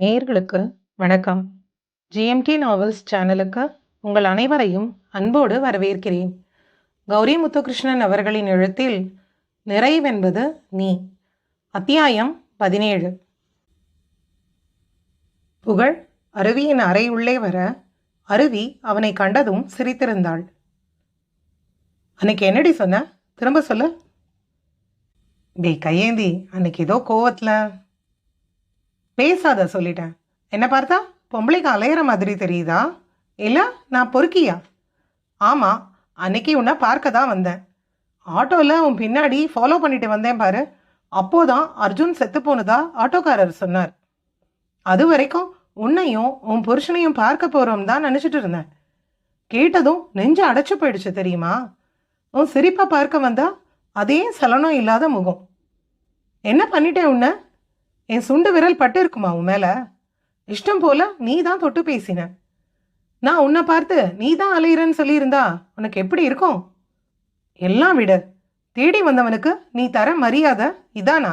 நேர்களுக்கு வணக்கம். GMT novels சேனலுக்கு உங்கள் அனைவரையும் அன்போடு வரவேற்கிறேன். கௌரி முத்துகிருஷ்ணன் அவர்களின் எழுத்தில் நிறைவென்பது நீ. அத்தியாயம் பதினேழு. புகழ் அருவியின் அறை உள்ளே வர அருவி அவனை கண்டதும் சிரித்திருந்தாள். அன்னைக்கு என்னடி சொன்ன? திரும்ப சொல்லு. டேய் கையேந்தி அன்னைக்கு ஏதோ கோவத்தில். பேசாத சொல்லிட்டேன். என்ன பார்த்தா பொம்பளைக்கு அலையிற மாதிரி தெரியுதா? இல்லை நான் பொறுக்கியா? ஆமாம் அன்னைக்கு உன்னை பார்க்க தான் வந்தேன். ஆட்டோவில் உன் பின்னாடி ஃபாலோ பண்ணிட்டு வந்தேன் பாரு. அப்போதான் அர்ஜுன் செத்து போனதா ஆட்டோக்காரர் சொன்னார். அது வரைக்கும் உன்னையும் உன் புருஷனையும் பார்க்க போகிறோம் தான் நினச்சிட்டு இருந்தேன். கேட்டதும் நெஞ்சு அடைச்சு போயிடுச்சு தெரியுமா? உன் சிரிப்பை பார்க்க வந்தா அதே சலனம் இல்லாத முகம். என்ன பண்ணிட்டேன் உன்னை? என் சுண்டு விரல் பட்டு இருக்குமா உன் மேலே? இஷ்டம் போல நீ தான் தொட்டு பேசின. நான் உன்னை பார்த்து நீ தான் அலையிறன்னு சொல்லியிருந்தா உனக்கு எப்படி இருக்கும்? எல்லாம் விடு. தேடி வந்தவனுக்கு நீ தர மரியாதை இதானா?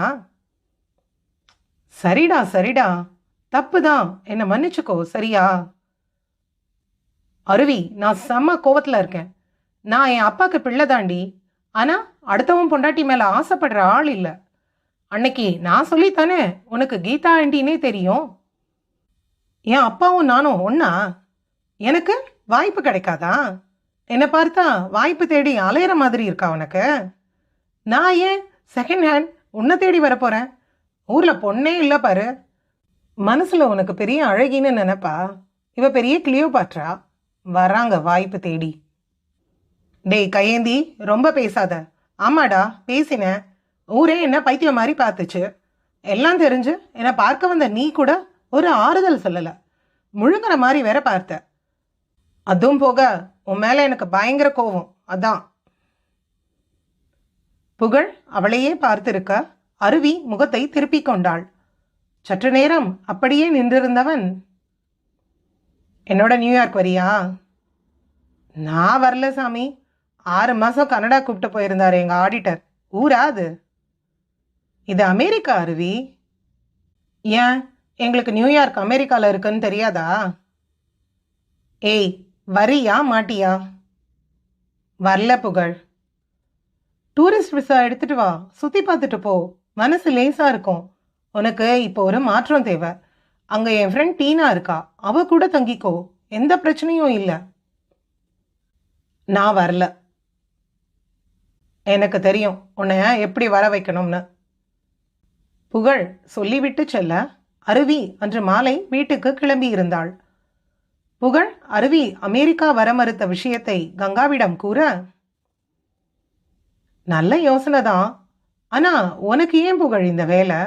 சரிடா சரிடா. தப்பு தான் என்னை மன்னிச்சுக்கோ சரியா? அருவி நான் செம்ம கோவத்தில் இருக்கேன். நான் என் அப்பாவுக்கு பிள்ளை தாண்டி. ஆனால் அடுத்தவன் பொண்டாட்டி மேலே ஆசைப்படுற ஆள் இல்லை. அன்னைக்கு நான் சொல்லித்தானே உனக்கு கீதா ஆண்டினே தெரியும்? என் அப்பாவும் நானும் ஒன்னா எனக்கு வாய்ப்பு கிடைக்காதா? என்னை பார்த்தா வாய்ப்பு தேடி அலையிற மாதிரி இருக்கா உனக்கு? நான் ஏன் செகண்ட் ஹேண்ட் உன்னை தேடி வரப்போகிறேன் ஊரில் பொண்ணே இல்லை பாரு. மனசில் உனக்கு பெரிய அழகின்னு நினைப்பா? இவ பெரிய கிளியோ பாற்றா வராங்க வாய்ப்பு தேடி. டேய் கையேந்தி ரொம்ப பேசாத. ஆமாடா பேசினேன். ஊரே என்ன பைத்தியம் மாதிரி பார்த்துச்சு. எல்லாம் தெரிஞ்சு என்னை பார்க்க வந்த நீ கூட ஒரு ஆறுதல் சொல்லலை. முழுங்குற மாதிரி வேற பார்த்த. அதுவும் போக உன் மேலே எனக்கு பயங்கர கோவம். அதான். புகழ் அவளையே பார்த்திருக்க. அருவி முகத்தை திருப்பிக் கொண்டாள். சற்று நேரம் அப்படியே நின்றிருந்தவன் என்னோட நியூயார்க் வரியா? நான் வரல சாமி. ஆறு மாதம் கனடா கூப்பிட்டு போயிருந்தார் எங்கள் ஆடிட்டர். ஊரா அது? இது அமெரிக்கா அருவி. ஏன்? எங்களுக்கு நியூயார்க் அமெரிக்காவில் இருக்குன்னு தெரியாதா? ஏய் வரியா மாட்டியா? வரல புகழ். டூரிஸ்ட் விசா எடுத்துட்டு வா. சுற்றி பார்த்துட்டு போ. மனசு லேசாக இருக்கும். உனக்கு இப்போ ஒரு மாற்றம் தேவை. அங்கே என் ஃப்ரெண்ட் டீனா இருக்கா. அவ கூட தங்கிக்கோ. எந்த பிரச்சனையும் இல்லை. நான் வரல. எனக்கு தெரியும். உன்னை எப்படி வர வைக்கணும்னு. புகழ் சொல்லிவிட்டு செல்ல அருவி அன்று மாலை வீட்டுக்கு கிளம்பி இருந்தாள் புகழ் அருவி அமெரிக்கா வர மறுத்த விஷயத்தை கங்காவிடம் கூற நல்ல யோசனை தான். ஆனா உனக்கு ஏன் புகழ் இந்த வேலை?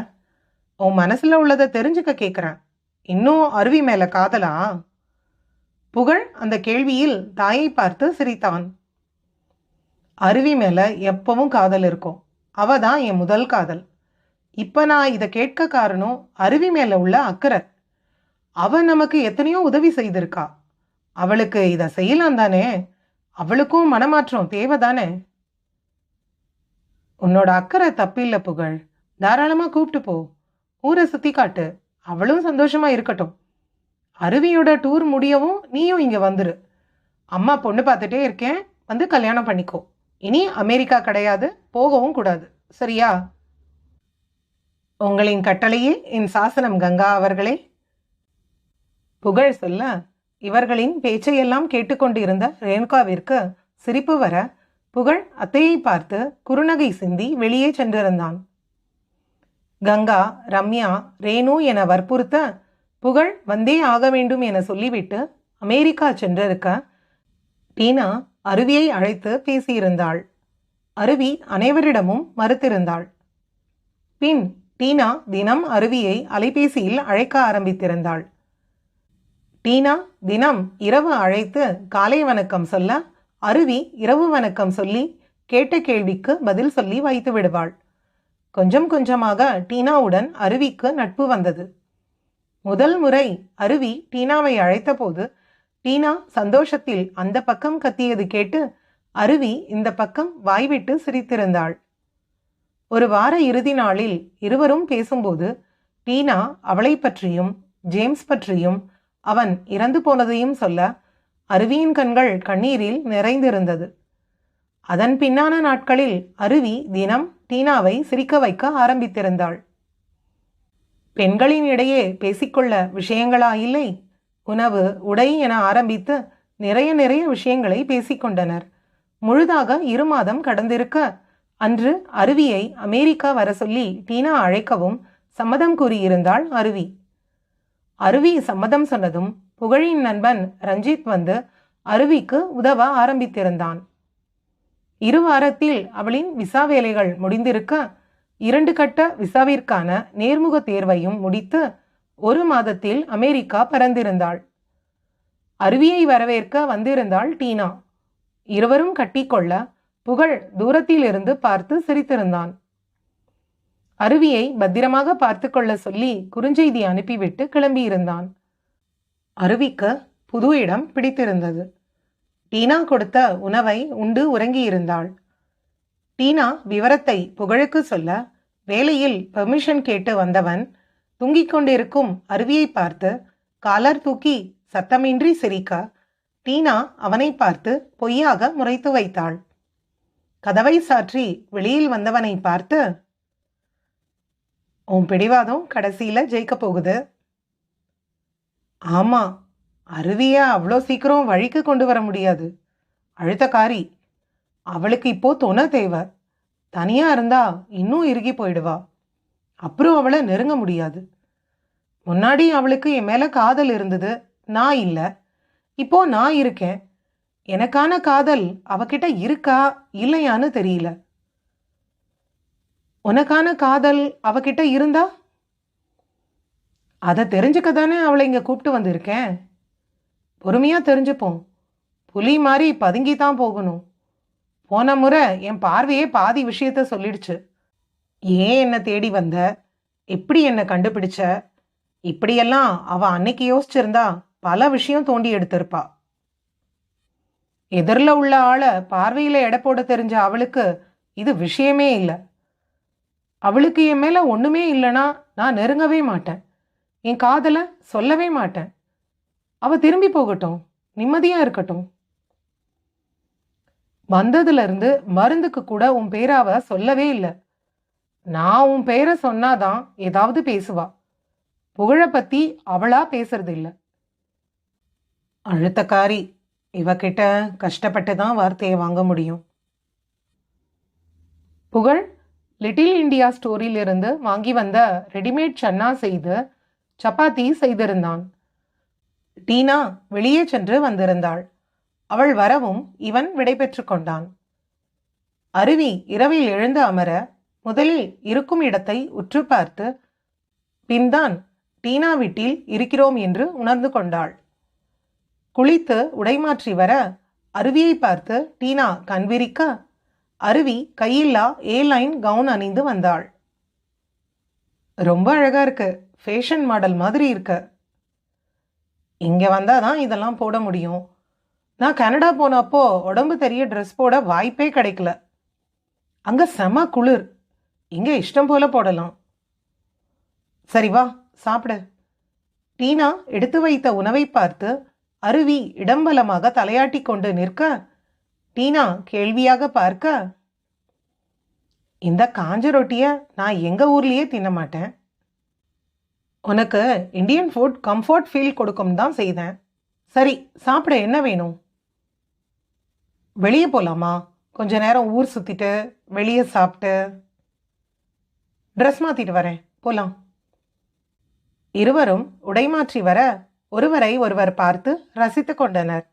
உன் மனசுல உள்ளதை தெரிஞ்சுக்க கேட்குறேன் இன்னும் அருவி மேல காதலா? புகழ் அந்த கேள்வியில் தாயை பார்த்து சிரித்தான். அருவி மேல எப்பவும் காதல் இருக்கும். அவ தான் என் முதல் காதல். இப்போ நான் இதை கேட்க காரணம் அருவி மேலே உள்ள அக்கறை. அவன் நமக்கு எத்தனையோ உதவி செய்திருக்கா. அவளுக்கு இதை செய்யலாம் தானே? அவளுக்கும் மனமாற்றம் தேவைதானே உன்னோட அக்கறை தப்பில்லை புகழ். தாராளமாக கூப்பிட்டு போ. ஊரை சுற்றி காட்டு. அவளும் சந்தோஷமாக இருக்கட்டும். அருவியோட டூர் முடியவும் நீயும் இங்கே வந்துரு. அம்மா பொண்ணு பார்த்துட்டே இருக்கேன். வந்து கல்யாணம் பண்ணிக்கோ. இனி அமெரிக்கா கிடையாது. போகவும் கூடாது. சரியா? உங்களின் கட்டளையே என் சாசனம் கங்கா அவர்களே. புகழ் சொல்ல இவர்களின் பேச்சையெல்லாம் கேட்டுக்கொண்டிருந்த ரேணுகாவிற்கு சிரிப்பு வர புகழ் அத்தையை பார்த்து குறுநகை சிந்தி வெளியே சென்றிருந்தான். கங்கா ரம்யா ரேணு என வற்புறுத்த புகழ் வந்தே ஆக வேண்டும் என சொல்லிவிட்டு அமெரிக்கா சென்றிருக்க டீனா அருவியை அழைத்து பேசியிருந்தாள். அருவி அனைவரிடமும் மறுத்திருந்தாள். பின் டீனா தினம் அருவியை அலைபேசியில் அழைக்க ஆரம்பித்திருந்தாள். டீனா தினம் இரவு அழைத்து காலை வணக்கம் சொல்ல அருவி இரவு வணக்கம் சொல்லி கேட்ட கேள்விக்கு பதில் சொல்லி வைத்து விடுவாள். கொஞ்சம் கொஞ்சமாக டீனாவுடன் அருவிக்கு நட்பு வந்தது. முதல் முறை அருவி டீனாவை அழைத்தபோது டீனா சந்தோஷத்தில் அந்த பக்கம் கத்தியது கேட்டு அருவி இந்த பக்கம் வாய்விட்டு சிரித்திருந்தாள். ஒரு வார இறுதி நாளில் இருவரும் பேசும்போது டீனா அவளை பற்றியும் ஜேம்ஸ் பற்றியும் அவன் இறந்து போனதையும் சொல்ல அருவியின் கண்கள் கண்ணீரில் நிறைந்திருந்தது. அதன் பின்னான நாட்களில் அருவி தினம் டீனாவை சிரிக்க வைக்க ஆரம்பித்திருந்தாள். பெண்களின் இடையே பேசிக்கொள்ள விஷயங்களா இல்லை? உணவு உடை என ஆரம்பித்து நிறைய நிறைய விஷயங்களை பேசிக்கொண்டனர். முழுதாக இரு மாதம் கடந்திருக்க அன்று அருவியை அமெரிக்கா வர சொல்லி டீனா அழைக்கவும் சம்மதம் கூறியிருந்தாள் அருவி. அருவி சம்மதம் சொன்னதும் புகழின் நண்பன் ரஞ்சித் வந்து அருவிக்கு உதவ ஆரம்பித்திருந்தான். இரு வாரத்தில் அவளின் விசா வேலைகள் முடிந்திருக்க இரண்டு கட்ட விசாவிற்கான நேர்முக தேர்வையும் முடித்து ஒரு மாதத்தில் அமெரிக்கா பறந்திருந்தாள். அருவியை வரவேற்க வந்திருந்தாள் டீனா. இருவரும் கட்டிக்கொள்ள புகழ் தூரத்திலிருந்து பார்த்து சிரித்திருந்தான். அருவியை பத்திரமாக பார்த்து கொள்ள சொல்லி குறுஞ்செய்தி அனுப்பிவிட்டு கிளம்பியிருந்தான். அருவிக்கு புது இடம் பிடித்திருந்தது. டீனா கொடுத்த உணவை உண்டு உறங்கியிருந்தாள். டீனா விவரத்தை புகழுக்கு சொல்ல வேலையில் பெர்மிஷன் கேட்டு வந்தவன் தூங்கிக் கொண்டிருக்கும் அருவியை பார்த்து காலர் தூக்கி சத்தமின்றி சிரிக்க டீனா அவனை பார்த்து பொய்யாக முறைத்து வைத்தாள். கதவை சாற்றி வெளியில் வந்தவனை பார்த்து உன் பிடிவாதம் கடைசியில் ஜெயிக்க போகுது. ஆமா அருவியை அவ்வளோ சீக்கிரம் வழிக்கு கொண்டு வர முடியாது. அழுத்தக்காரி அவளுக்கு இப்போ துணை தேவை. தனியா இருந்தா இன்னும் இறுகி போயிடுவா. அப்புறம் அவளை நெருங்க முடியாது. முன்னாடி அவளுக்கு என் மேல காதல் இருந்தது. நான் இல்லை. இப்போ நான் இருக்கேன். எனக்கான காதல் அவகிட்ட இருக்கா இல்லையான்னு தெரியல. உனக்கான காதல் அவகிட்ட இருந்தா? அதை தெரிஞ்சுக்க தானே அவளை இங்கே கூப்பிட்டு வந்திருக்கேன். பொறுமையாக தெரிஞ்சுப்போம். புலி மாதிரி பதுங்கி தான் போகணும். போன முறை என் பார்வையே பாதி விஷயத்த சொல்லிடுச்சு. ஏன் என்னை தேடி வந்த? எப்படி என்னை கண்டுபிடிச்ச? இப்படியெல்லாம் அவள் அன்னைக்கு யோசிச்சிருந்தா பல விஷயம் தோண்டி எடுத்திருப்பா. எதிரில் உள்ள ஆளை பார்வையில் எடை போட தெரிஞ்ச அவளுக்கு இது விஷயமே இல்லை. அவளுக்கு என் மேலே ஒன்றுமே இல்லைன்னா நான் நெருங்கவே மாட்டேன். என் காதலை சொல்லவே மாட்டேன். அவள் திரும்பி போகட்டும் நிம்மதியாக இருக்கட்டும். வந்ததுலேருந்து மருந்துக்கு கூட உன் பேரை சொல்லவே இல்லை. நான் உன் பேரை சொன்னாதான் ஏதாவது பேசுவா. புகழை பற்றி அவளாக பேசுறது இல்லை. அழுத்தக்காரி இவகிட்ட கஷ்டப்பட்டு தான் வார்த்தையை வாங்க முடியும். புகழ் லிட்டில் இந்தியா ஸ்டோரியிலிருந்து வாங்கி வந்த ரெடிமேட் சன்னா செய்து சப்பாத்தி செய்திருந்தான். டீனா வெளியே சென்று வந்திருந்தாள். அவள் வரவும் இவன் விடைபெற்று கொண்டான். அருவி இரவில் எழுந்து அமர முதலில் இருக்கும் இடத்தை உற்று பார்த்து பின்தான் டீனா வீட்டில் இருக்கிறோம் என்று உணர்ந்து கொண்டாள். குளித்து உடைமாற்றி வர அருவியை பார்த்து டீனா கண்விரிக்க அருவி கையில்லா ஏ லைன் கவுன் அணிந்து வந்தாள். ரொம்ப அழகா இருக்கு. ஃபேஷன் மாடல் மாதிரி இருக்கு. இங்க வந்தாதான் தான் இதெல்லாம் போட முடியும். நான் கனடா போனப்போ உடம்பு தெரிய ட்ரெஸ் போட வாய்ப்பே கிடைக்கல. அங்க செம குளிர். இங்க இஷ்டம் போல போடலாம். சரி வா சாப்பிடு. டீனா எடுத்து வைத்த உணவை பார்த்து அருவி இடம்பலமாக தலையாட்டி கொண்டு நிற்க டீனா கேள்வியாக பார்க்க இந்த காஞ்ச ரொட்டியை நான் எங்கள் ஊர்லேயே தின்ன மாட்டேன்? உனக்கு இந்தியன் ஃபுட் கம்ஃபர்ட் ஃபீல் கொடுக்கும் தான் செய்தேன். சரி சாப்பிட என்ன வேணும்? வெளியே போகலாமா கொஞ்ச நேரம் ஊர் சுற்றிட்டு வெளியே சாப்பிட்டு. ட்ரெஸ் மாற்றிட்டு வரேன். போகலாம் இருவரும் உடை மாற்றி வர ஒருவரை ஒருவர் பார்த்து ரசித்து கொண்டனர்.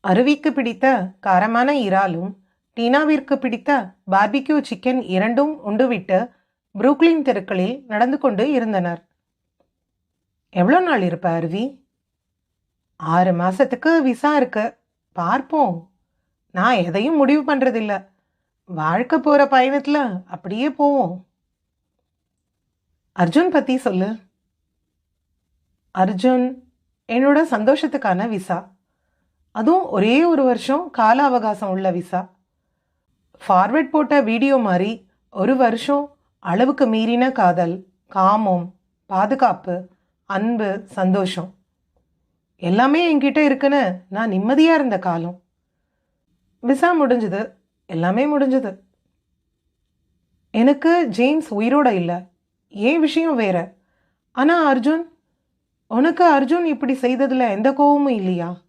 அருவிக்கு பிடித்த காரமான இறாலும் டீனாவிற்கு பிடித்த பார்பிக்யூ சிக்கன் இரண்டும் உண்டுவிட்டு புரூக்லின் தெருக்களில் நடந்து கொண்டு இருந்தனர். எவ்வளோ நாள் இருப்ப அருவி? ஆறு மாதத்துக்கு விசா இருக்கு. பார்ப்போம். நான் எதையும் முடிவு பண்ணுறதில்ல வாழ்க்கை போகிற பயணத்தில் அப்படியே போவோம். அர்ஜுன் பற்றி சொல்லு. அர்ஜுன் என்னோட சந்தோஷத்துக்கான விசா. அதுவும் ஒரே ஒரு வருஷம் கால அவகாசம் உள்ள விசா. ஃபார்வர்ட் போட்ட வீடியோ மாதிரி ஒரு வருஷம் அளவுக்கு மீறின காதல் காமம் பாதுகாப்பு அன்பு சந்தோஷம். எல்லாமே என்கிட்ட இருக்குன்னு நான் நிம்மதியாக இருந்த காலம். விசா முடிஞ்சது. எல்லாமே முடிஞ்சது. எனக்கு ஜேம்ஸ் உயிரோட இல்லை. ஏன் விஷயம் வேற? ஆனால் அர்ஜுன் உனக்கு அர்ஜுன் இப்படி செய்ததில் எந்த கோவமும் இல்லையா?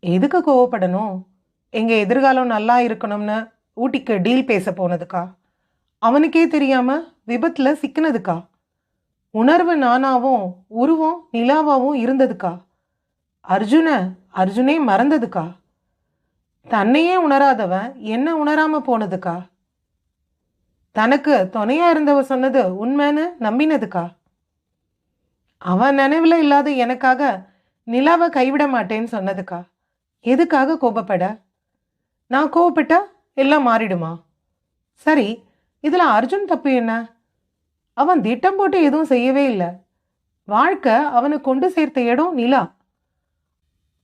எதுக்கு கோவப்படணும்? எங்கள் எதிர்காலம் நல்லா இருக்கணும்னு ஊட்டிக்கு டீல் பேச போனதுக்கா? அவனுக்கே தெரியாமல் விபத்தில் சிக்கினதுக்கா? உணர்வு நானாவும் உருவம் நிலாவாகவும் இருந்ததுக்கா? அர்ஜுனை அர்ஜுனே மறந்ததுக்கா? தன்னையே உணராதவன் என்ன உணராமல் போனதுக்கா? தனக்கு துணையாக இருந்தவ சொன்னது உண்மைன்னு நம்பினதுக்கா? அவன் நினைவில் இல்லாத எனக்காக நிலாவை கைவிட மாட்டேன்னு சொன்னதுக்கா? எதுக்காக கோபப்பட? நான் கோவப்பட்டா எல்லாம் மாறிடுமா? சரி இதில் அர்ஜுன் தப்பு என்ன? அவன் திட்டம் போட்டு எதுவும் செய்யவே இல்லை. வாழ்க்கை அவனை கொண்டு சேர்த்த இடம் நிலா.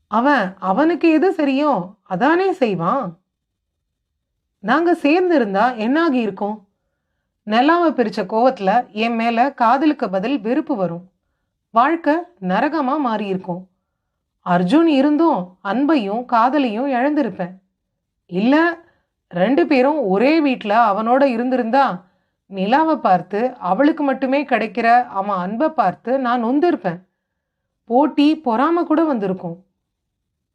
அவன் அவனுக்கு எது சரியோ அதானே செய்வான். நாங்கள் சேர்ந்து இருந்தா என்னாகி இருக்கோம்? நிலாவை பிரித்த கோவத்தில் என் மேலே காதலுக்கு பதில் வெறுப்பு வரும். வாழ்க்கை நரகமாக மாறியிருக்கும். அர்ஜுன் இருந்தும் அன்பையும் காதலையும் இழந்திருப்பேன். இல்லை ரெண்டு பேரும் ஒரே வீட்டில் அவனோட இருந்திருந்தா நிலாவை பார்த்து அவளுக்கு மட்டுமே கிடைக்கிற அவன் அன்பை பார்த்து நான் நொந்திருப்பேன். போட்டி பொறாம கூட வந்திருக்கும்.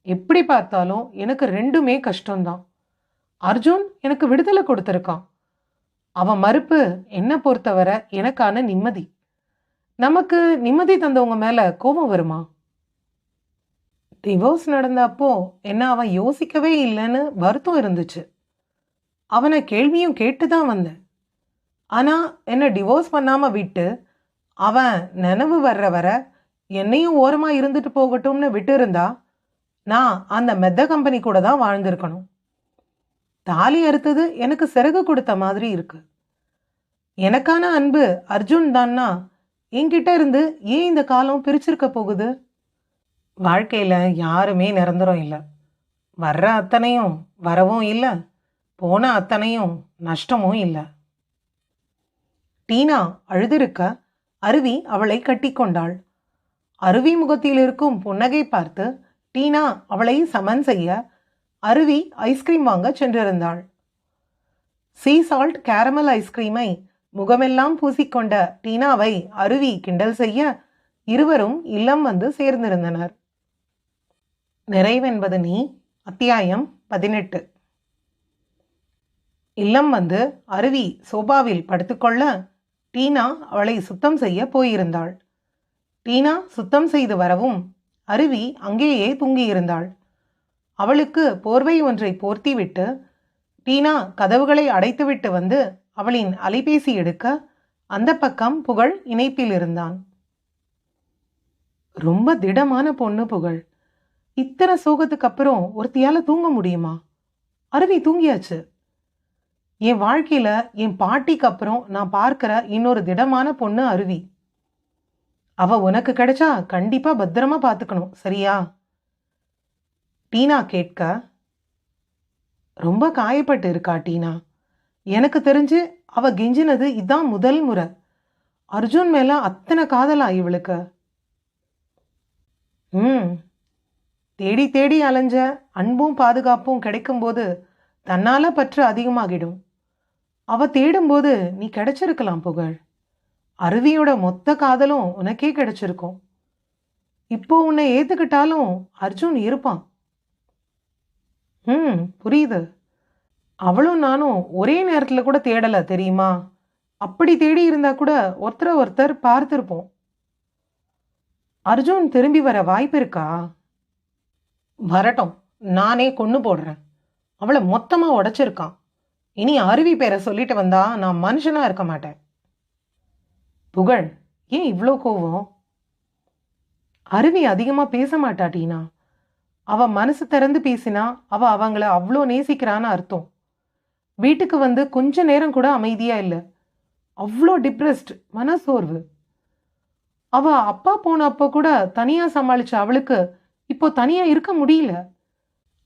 எப்படி பார்த்தாலும் எனக்கு ரெண்டுமே கஷ்டம்தான். அர்ஜுன் எனக்கு விடுதலை கொடுத்துருக்கான். அவன் மறுப்பு என்னை பொறுத்தவரை எனக்கான நிம்மதி. நமக்கு நிம்மதி தந்தவங்க மேலே கோபம் வருமா? டிவோர்ஸ் நடந்த அப்போ என்ன அவன் யோசிக்கவே இல்லைன்னு வருத்தம் இருந்துச்சு. அவனை கேள்வியும் கேட்டு தான் வந்தேன். ஆனால் என்னை டிவோர்ஸ் பண்ணாமல் விட்டு அவன் நினைவு வர்ற வர என்னையும் ஓரமாக இருந்துட்டு போகட்டும்னு விட்டு இருந்தா நான் அந்த மெத்த கம்பெனி கூட தான் வாழ்ந்திருக்கணும். தாலி அறுத்தது எனக்கு சிறகு கொடுத்த மாதிரி இருக்கு. எனக்கான அன்பு அர்ஜுன் தான்னா என்கிட்ட இருந்து ஏன் இந்த காலம் பிரிச்சிருக்க போகுது? வாழ்க்கையில் யாருமே நிரந்தரம் இல்லை. வர்ற அத்தனையும் வரவும் இல்லை. போன அத்தனையும் நஷ்டமும் இல்லை. டீனா அழுதிருக்க அருவி அவளை கட்டிக்கொண்டாள் அருவி முகத்தில் இருக்கும் புன்னகை பார்த்து டீனா அவளை சமன் செய்ய அருவி ஐஸ்கிரீம் வாங்க சென்றிருந்தாள். சீ சால்ட் கேரமல் ஐஸ்கிரீமை முகமெல்லாம் பூசிக்கொண்ட டீனாவை அருவி கிண்டல் செய்ய இருவரும் இல்லம் வந்து சேர்ந்திருந்தனர். நிறைவென்பது நீ? அத்தியாயம் பதினெட்டு. இல்லம் வந்து அருவி சோபாவில் படுத்துக்கொள்ள டீனா அவளை சுத்தம் செய்ய போயிருந்தாள். டீனா சுத்தம் செய்து வரவும் அருவி அங்கேயே தூங்கியிருந்தாள். அவளுக்கு போர்வை ஒன்றை போர்த்திவிட்டு டீனா கதவுகளை அடைத்துவிட்டு வந்து அவளின் அலைபேசி எடுக்க அந்த பக்கம் புகழ் இணைப்பில் இருந்தான். ரொம்ப திடமான பொண்ணு புகழ். இத்தனை சோகத்துக்கு அப்புறம் ஒருத்தியால தூங்க முடியுமா? அருவி தூங்கியாச்சு. என் வாழ்க்கையில என் பாட்டிக்கு அப்புறம் நான் பார்க்கிற இன்னொரு திடமான பொண்ணு அருவி. அவ உனக்கு கிடைச்சா கண்டிப்பா பத்திரமா பார்த்துக்கணும் சரியா? டீனா கேட்க ரொம்ப காயப்பட்டு இருக்கா டீனா? எனக்கு தெரிஞ்சு அவ கெஞ்சினது இதான் முதல் முறை. அர்ஜுன் மேல அத்தனை காதலா இவளுக்கு. ம். தேடி தேடி அலைஞ்ச அன்பும் பாதுகாப்பும் கிடைக்கும்போது தன்னால பற்று அதிகமாகிடும். அவ தேடும்போது நீ கிடைச்சிருக்கலாம் புகழ். அருவியோட மொத்த காதலும் உனக்கே கிடைச்சிருக்கும். இப்போ உன்னை ஏத்துக்கிட்டாலும் அர்ஜுன் இருப்பான். ம் புரியுது. அவளும் நானும் ஒரே நேரத்தில் கூட தேடலை தெரியுமா? அப்படி தேடி இருந்தா கூட ஒருத்தரை ஒருத்தர் பார்த்துருப்போம். அர்ஜுன் திரும்பி வர வாய்ப்பு இருக்கா? வரட்டும் நானே கொண்டு போடுறேன். அவளை மொத்தமாக உடைச்சிருக்கான். இனி அருவி பேரை சொல்லிட்டு வந்தா நான் மனுஷனாக இருக்க மாட்டேன். புகழ் ஏன் இவ்வளோ கோவம்? அருவி அதிகமாக பேச மாட்டா டீனா. மனசு திறந்து பேசினா அவள் அவங்கள அவ்வளோ நேசிக்கிறான்னு அர்த்தம். வீட்டுக்கு வந்து கொஞ்ச நேரம் கூட அமைதியாக இல்லை. அவ்வளோ டிப்ரெஸ்ட் மனசோர்வு. அவ அப்பா போன அப்போ கூட தனியாக சமாளிச்ச அவளுக்கு இப்போ தனியாக இருக்க முடியல.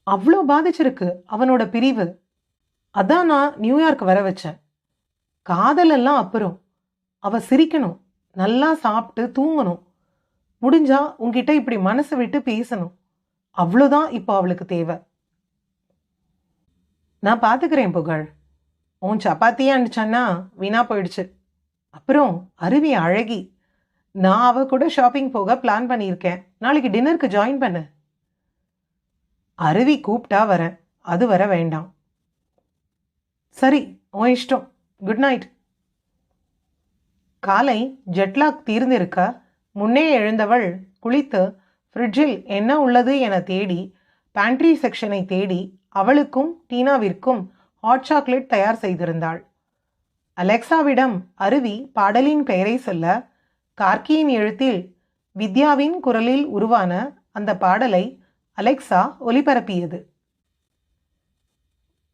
அவ்வளோ பாதிச்சிருக்கு அவனோட பிரிவு. அதான் நான் நியூயார்க் வர வச்சேன். காதலெல்லாம் அப்புறம். அவ சிரிக்கணும். நல்லா சாப்பிட்டு தூங்கணும். முடிஞ்சா உங்ககிட்ட இப்படி மனசு விட்டு பேசணும். அவ்வளோதான் இப்போ அவளுக்கு தேவை. நான் பார்த்துக்கிறேன் புகழ். உன் சப்பாத்தியே அனுப்பிச்சான்னா வீணா போயிடுச்சு. அப்புறம் அருவி அழகி. நான் அவ கூட ஷாப்பிங் போக பிளான் பண்ணியிருக்கேன். நாளைக்கு டின்னருக்கு ஜாயின் பண்ணு. அருவி கூப்பிட்டா வரேன் அது வர வேண்டாம். சரி உன் இஷ்டம். குட் நைட் காலை ஜெட்லாக் தீர்ந்திருக்க முன்னே எழுந்தவள் குளித்து ஃப்ரிட்ஜில் என்ன உள்ளது? என தேடி பேண்ட்ரி செக்ஷனை தேடி அவளுக்கும் டீனாவிற்கும் ஹாட் சாக்லேட் தயார் செய்திருந்தாள். அலெக்சாவிடம் அருவி பாடலின் பெயரை சொல்ல கார்கியின் எழுத்தில் வித்யாவின் குரலில் உருவான அந்த பாடலை அலெக்சா ஒலிபரப்பியது.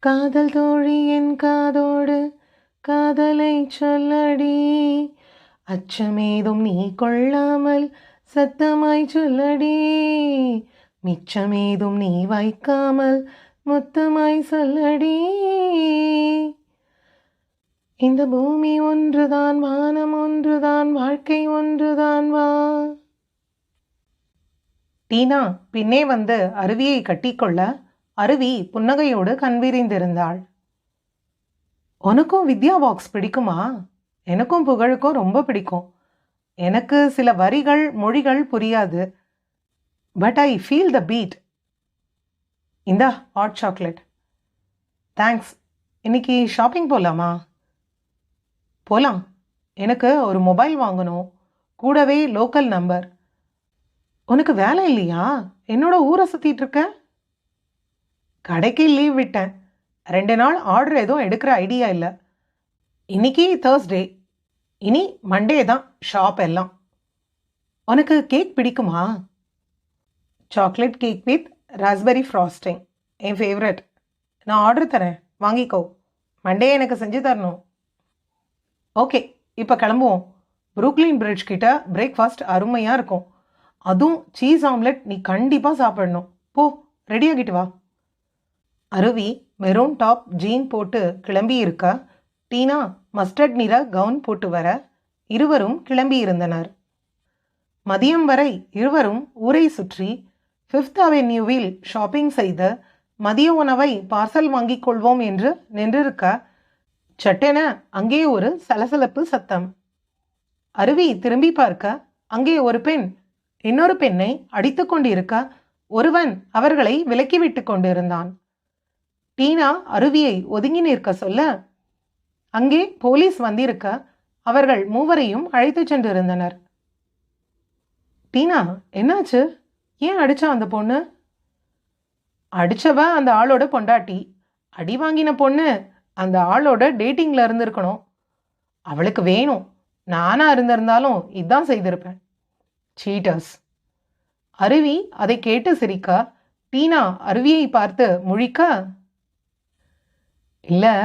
காதல் தோழி என் காதோடு காதலை சொல்லடி. அச்சமேதும் நீ கொள்ளாமல் சத்தமாய் சொல்லடி. மிச்சமேதும் நீ வைக்காமல் மொத்தமாய் சொல்லடி. இந்த பூமி ஒன்றுதான் வானம் ஒன்றுதான் வாழ்க்கை ஒன்றுதான் வா. டீனா பின்னே வந்து அருவியை கட்டிக்கொள்ள அருவி புன்னகையோடு கண்விரிந்திருந்தாள் உனக்கும் வித்யா பாக்ஸ் பிடிக்குமா? எனக்கும் புகழுக்கும் ரொம்ப பிடிக்கும். எனக்கு சில வரிகள் மொழிகள் புரியாது. But I feel the beat இந்தா ஹாட் சாக்லேட் தேங்க்ஸ் இன்னைக்கு ஷாப்பிங் போகலாமா போகலாம் எனக்கு ஒரு மொபைல் வாங்கணும். கூடவே லோக்கல் நம்பர் உனக்கு வேலை இல்லையா? என்னோட ஊரை சுற்றிட்டு இருக்க? கடைக்கு லீவ் விட்டேன். ரெண்டு நாள் ஆர்டர் எதுவும் எடுக்கிற ஐடியா இல்லை. இன்னைக்கு தேர்ஸ்டே இனி மண்டே தான் ஷாப் எல்லாம். உனக்கு கேக் பிடிக்குமா? Chocolate cake with raspberry frosting N favourite நான் ஆர்டர் தரேன். வாங்கிக்கோ. மண்டே எனக்கு செஞ்சு தரணும். ஓகே இப்போ கிளம்புவோம். புரூக்லின் பிரிட்ஜ் கிட்ட பிரேக்ஃபாஸ்ட் அருமையாக இருக்கும். அதுவும் சீஸ் ஆம்லெட் நீ கண்டிப்பாக சாப்பிடணும். போ ரெடி ஆகிட்டு வா. அருவி மெரூன் டாப் ஜீன் போட்டு கிளம்பி இருக்க. டீனா மஸ்டர்ட் நிற கவுன் போட்டு வர. இருவரும் கிளம்பி இருந்தனர். மதியம் வரை இருவரும் ஊரை சுற்றி ஃபிஃப்த் அவென்யூவில் ஷாப்பிங் செய்து மதிய உணவை பார்சல் வாங்கிக் கொள்வோம் என்று நின்றிருக்க சட்டென அங்கே ஒரு சலசலப்பு சத்தம். அருவி திரும்பி பார்க்க அங்கே ஒரு பெண் இன்னொரு பெண்ணை அடித்து கொண்டிருக்க ஒருவன் அவர்களை விலக்கிவிட்டு கொண்டிருந்தான். டீனா அருவியை ஒதுங்கி நிற்க சொல்ல அங்கே போலீஸ் வந்திருக்க அவர்கள் மூவரையும் அழைத்துச் சென்றிருந்தனர். டீனா என்னாச்சு? ஏன் அடித்தா அந்த பொண்ணு? அடித்தவ அந்த ஆளோட பொண்டாட்டி. அடி வாங்கின பொண்ணு அந்த ஆளோட டேட்டிங்கில் இருந்திருக்கணும். அவளுக்கு வேணும். நானாக இருந்திருந்தாலும் இதான் செய்திருப்பேன். சீட்டர்ஸ் அருவி அதை கேட்டு சிரிக்க. டீனா அருவியை பார்த்து முழிக்க? இல்லை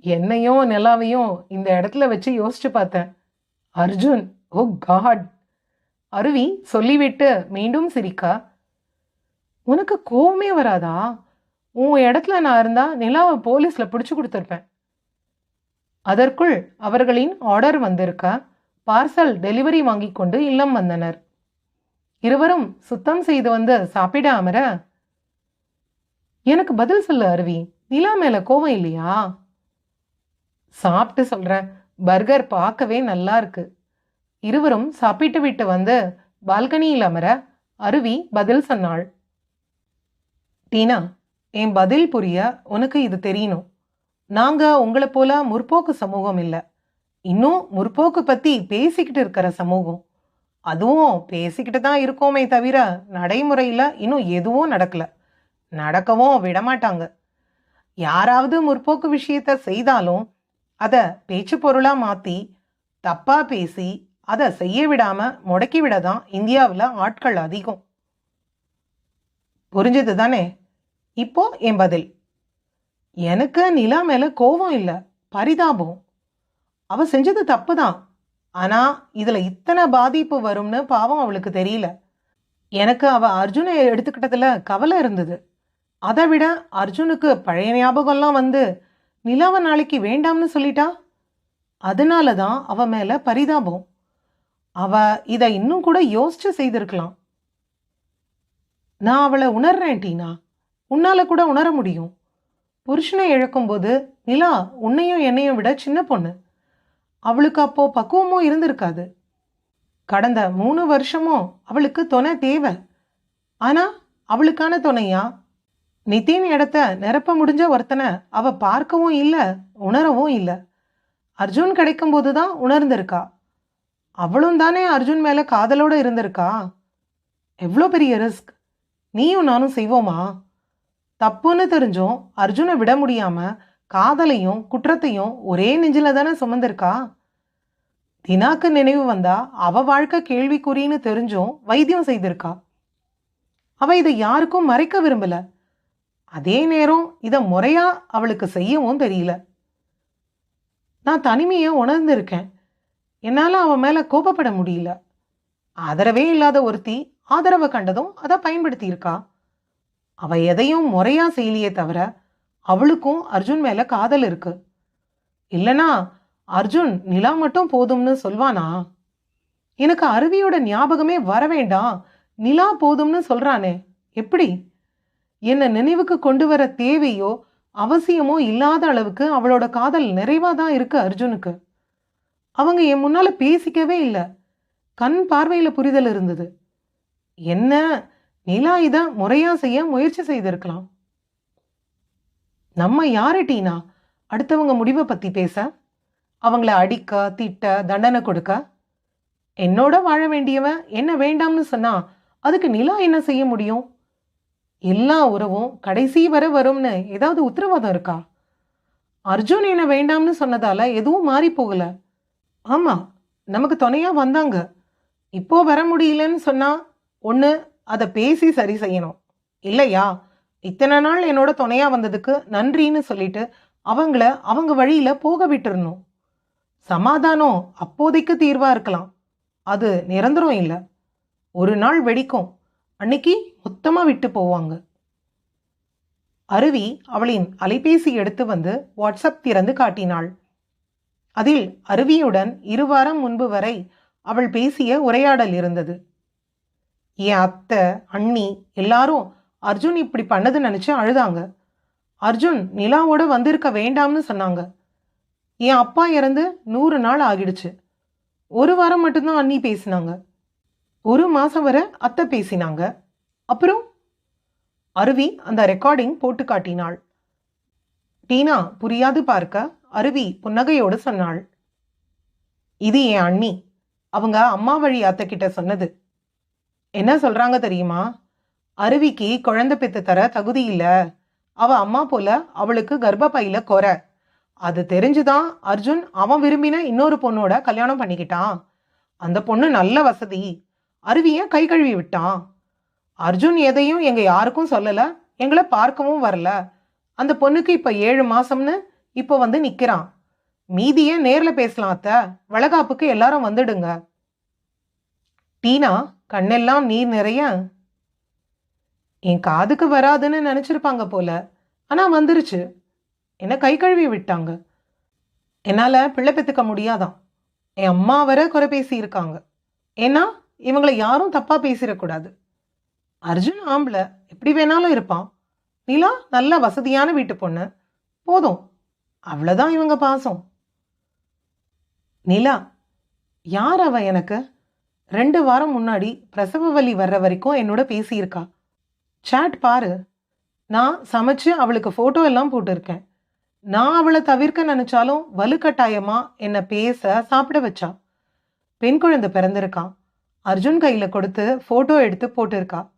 என்னையும் நிலாவையும் இந்த இடத்துல வச்சு யோசிச்சு பார்த்தேன். Arjun oh God. அருவி சொல்லிவிட்டு மீண்டும் சிரிக்க உனக்கு கோவமே வராதா? உன் இடத்துல நான் இருந்தா நிலாவை போலீஸ்ல பிடிச்சு கொடுத்துருப்பேன். அதற்குள் அவர்களின் ஆர்டர் வந்திருக்க பார்சல் டெலிவரி வாங்கி கொண்டு இல்லம் வந்தனர். இருவரும் சுத்தம் செய்து வந்து சாப்பிட அமர எனக்கு பதில் சொல்லு அருவி நிலா மேல கோவம் இல்லையா? சாப்பிட்டு சொல்றேன் பர்கர் பார்க்கவே நல்லா இருக்கு. இருவரும் சாப்பிட்டு விட்டு வந்து பால்கனியில் அமர அருவி பதில் சொன்னாள். டீனா என் பதில் புரிய உனக்கு இது தெரியணும். நாங்கள் உங்களை போல முற்போக்கு சமூகம் இல்லை. இன்னும் முற்போக்கு பற்றி பேசிக்கிட்டு இருக்கிற சமூகம். அதுவும் பேசிக்கிட்டு தான் இருக்கோமே தவிர நடைமுறையில் இன்னும் எதுவும் நடக்கல. நடக்கவும் விடமாட்டாங்க. யாராவது முற்போக்கு விஷயத்த செய்தாலும் அதை பேச்சு பொருளாக மாற்றி தப்பாக பேசி அதை செய்ய விடாமல் முடக்கி விட தான் இந்தியாவில் ஆட்கள் அதிகம். புரிஞ்சது தானே? இப்போ என் பதில். எனக்கு நிலா மேலே கோபம் இல்லை பரிதாபம். அவ செஞ்சது தப்பு தான் ஆனால் இதில் இத்தனை பாதிப்பு வரும்னு பாவம் அவளுக்கு தெரியல. எனக்கு அவ அர்ஜுனை எடுத்துக்கிட்டதில் கவலை இருந்தது. அதை விட அர்ஜுனுக்கு பழைய ஞாபகம்லாம் வந்து நிலாவை நாளைக்கு வேண்டாம்னு சொல்லிட்டா? அதனால தான் அவ மேலே பரிதாபம். அவ இதை இன்னும் கூட யோசிச்சு செய்திருக்கலாம். நான் அவளை உணர்றேன் டீனா. உன்னால கூட உணர முடியும். புருஷனை இழக்கும்போது நிலா உன்னையும் என்னையும் விட சின்ன பொண்ணு. அவளுக்கு அப்போ பக்குவமும் இருந்திருக்காது. கடந்த மூணு வருஷமும் அவளுக்கு துணை தேவை. ஆனா அவளுக்கான துணையா? நிதின் இடத்த நிரப்ப முடிஞ்ச ஒருத்தனை அவ பார்க்கவும் இல்லை உணரவும் இல்லை. அர்ஜுன் கிடைக்கும்போது தான் உணர்ந்திருக்கா. அவளும் தானே அர்ஜுன் மேலே காதலோடு இருந்திருக்கா? எவ்வளோ பெரிய ரிஸ்க் நீயும் நானும் செய்வோமா? தப்புன்னு தெரிஞ்சும் அர்ஜுனை விட முடியாமல் காதலையும் குற்றத்தையும் ஒரே நெஞ்சில தானே சுமந்திருக்கா? தினாக்கு நினைவு வந்தா அவ வாழ்க்கை கேள்விக்குறின்னு தெரிஞ்சும் வைத்தியம் செய்திருக்கா? அவ இதை யாருக்கும் மறைக்க விரும்பல. அதே நேரம் இதை முறையா அவளுக்கு செய்யவும் தெரியல. நான் தனிமையை உணர்ந்திருக்கேன். என்னால் அவன் மேலே கோபப்பட முடியல. ஆதரவே இல்லாத ஒருத்தி ஆதரவை கண்டதும் அதை பயன்படுத்தி இருக்கா அவ எதையும் முறையா செய்யலையே தவிர அவளுக்கும் அர்ஜுன் மேல காதல் இருக்கு. இல்லனா அர்ஜுன் நிலா மட்டும் போதும்னு சொல்வானா? எனக்கு அருவியோட ஞாபகமே வர வேண்டாம். நிலா போதும்னு சொல்றானே. எப்படி? என்ன நினைவுக்கு கொண்டு வர தேவையோ அவசியமோ இல்லாத அளவுக்கு அவளோட காதல் நிறைவாதான் இருக்கு அர்ஜுனுக்கு. அவங்க என் முன்னால் பேசிக்கவே இல்லை. கண் பார்வையில் புரிதல் இருந்தது. என்ன? நிலா இதை முறையாக செய்ய முயற்சி செய்திருக்கலாம். நம்ம யாரு டீனா? அடுத்தவங்க முடிவை பற்றி பேச? அவங்கள அடிக்க திட்ட தண்டனை கொடுக்க? என்னோட வாழ வேண்டியவன் என்ன வேண்டாம்னு சொன்னா அதுக்கு நிலா என்ன செய்ய முடியும்? எல்லா உறவும் கடைசி வரை வரும்னு ஏதாவது உத்தரவாதம் இருக்கா? அர்ஜுன் என்ன வேண்டாம்னு சொன்னதால எதுவும் மாறி போகலை. ஆமாம் நமக்கு துணையாக வந்தாங்க. இப்போ வர முடியலன்னு சொன்னால் ஒன்று அதை பேசி சரி செய்யணும். இல்லையா? இத்தனை நாள் என்னோட துணையாக வந்ததுக்கு நன்றின்னு சொல்லிட்டு அவங்கள அவங்க வழியில் போக விட்டுறணும். சமாதானம் அப்போதைக்கு தீர்வாக இருக்கலாம். அது நிரந்தரம் இல்லை. ஒரு நாள் வெடிக்கும். அன்னைக்கு மொத்தமாக விட்டு போவாங்க. அருவி அவளின் அலைபேசி எடுத்து வந்து வாட்ஸ்அப் திறந்து காட்டினாள். அதில் அருவியுடன் இரு வாரம் முன்பு வரை அவள் பேசிய உரையாடல் இருந்தது. என் அத்தை அண்ணி எல்லாரும் அர்ஜுன் இப்படி பண்ணது நினைச்சு அழுதாங்க. அர்ஜுன் நிலாவோட வந்திருக்க வேண்டாம்னு சொன்னாங்க. என் அப்பா இறந்து நூறு நாள் ஆகிடுச்சு. ஒரு வாரம் மட்டும்தான் அண்ணி பேசினாங்க. ஒரு மாசம் வரை அத்தை பேசினாங்க. அப்புறம்? அருவி அந்த ரெக்கார்டிங் போட்டு காட்டினாள். டீனா புரியாது பார்க்க. அருவி புன்னகையோடு சொன்னாள். இது என் அண்ணி. அவங்க அம்மா வழி அத்தை கிட்ட சொன்னது. என்ன சொல்றாங்க தெரியுமா? அருவிக்கு குழந்தை பெத்து தர தகுதி இல்லை. அவ அம்மா போல அவளுக்கு கர்ப்பப்பையில குறை. அது தெரிஞ்சுதான் அர்ஜுன் அவன் விரும்பின இன்னொரு பொண்ணோட கல்யாணம் பண்ணிக்கிட்டான். அந்த பொண்ணு நல்ல வசதி. அருவிய கை கழுவி விட்டான். அர்ஜுன் எதையும் எங்க யாருக்கும் சொல்லல. எங்களை பார்க்கவும் வரல. அந்த பொண்ணுக்கு இப்ப ஏழு மாசம்னு இப்போ வந்து நிற்கிறான் மீதியே நேரில் பேசலாம் அத்த. வளகாப்புக்கு எல்லாரும் வந்துடுங்க. டீனா கண்ணெல்லாம் நீர் நிறைய. என் காதுக்கு வராதுன்னு நினச்சிருப்பாங்க போல. ஆனால் வந்துருச்சு. என்னை கை கழுவி விட்டாங்க. என்னால் பிள்ளை பெத்துக்க முடியாதான். என் அம்மா வர குறை பேசியிருக்காங்க. ஏன்னா இவங்களை யாரும் தப்பாக பேசிடக்கூடாது. அர்ஜுன் ஆம்பளை. எப்படி வேணாலும் இருப்பான். நிலா நல்ல வசதியான வீட்டு பொண்ணு. போதும். அவ்வளோதான் இவங்க பாசம். நிலா யார் அவ எனக்கு? ரெண்டு வாரம் முன்னாடி பிரசவ வலி வர்ற வரைக்கும் என்னோட பேசியிருக்கா. சேட் பாரு. நான் சமைச்சு அவளுக்கு ஃபோட்டோ எல்லாம் போட்டிருக்கேன். நான் அவளை தவிர்க்க நினச்சாலும் வலுக்கட்டாயமாக என்னை பேச சாப்பிட வச்சா. பெண் குழந்தை பிறந்திருக்கான் அர்ஜுன் கையில் கொடுத்து ஃபோட்டோ எடுத்து போட்டிருக்கா.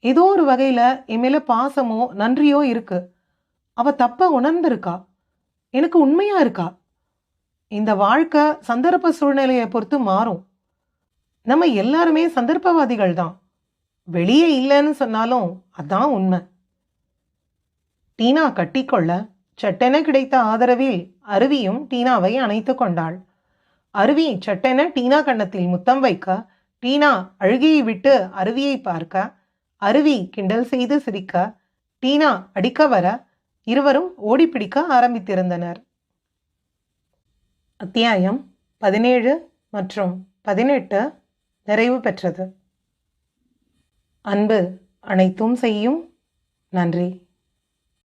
ஏதோ ஒரு வகையில் என் பாசமோ நன்றியோ இருக்கு. அவ தப்ப உணர்ந்திருக்கா. எனக்கு உண்மையா இருக்கா? இந்த வாழ்க்கை சந்தர்ப்ப சூழ்நிலையை பொறுத்து மாறும். நம்ம எல்லாருமே சந்தர்ப்பவாதிகள் தான். வெளியே இல்லைன்னு சொன்னாலும் அதான் உண்மை. டீனா கட்டிக்கொள்ள சட்டென கிடைத்த ஆதரவில் அருவியும் டீனாவை அணைத்து கொண்டாள். அருவி சட்டென டீனா கன்னத்தில் முத்தம் வைக்க டீனா அழுகையை விட்டு அருவியை பார்க்க அருவி கிண்டல் செய்து சிரிக்க டீனா அடிக்க வர இருவரும் ஓடிப்பிடிக்க ஆரம்பித்திருந்தனர். அத்தியாயம் பதினேழு மற்றும் பதினெட்டு நிறைவு பெற்றது. அன்பு அனைத்தும் செய்யும். நன்றி.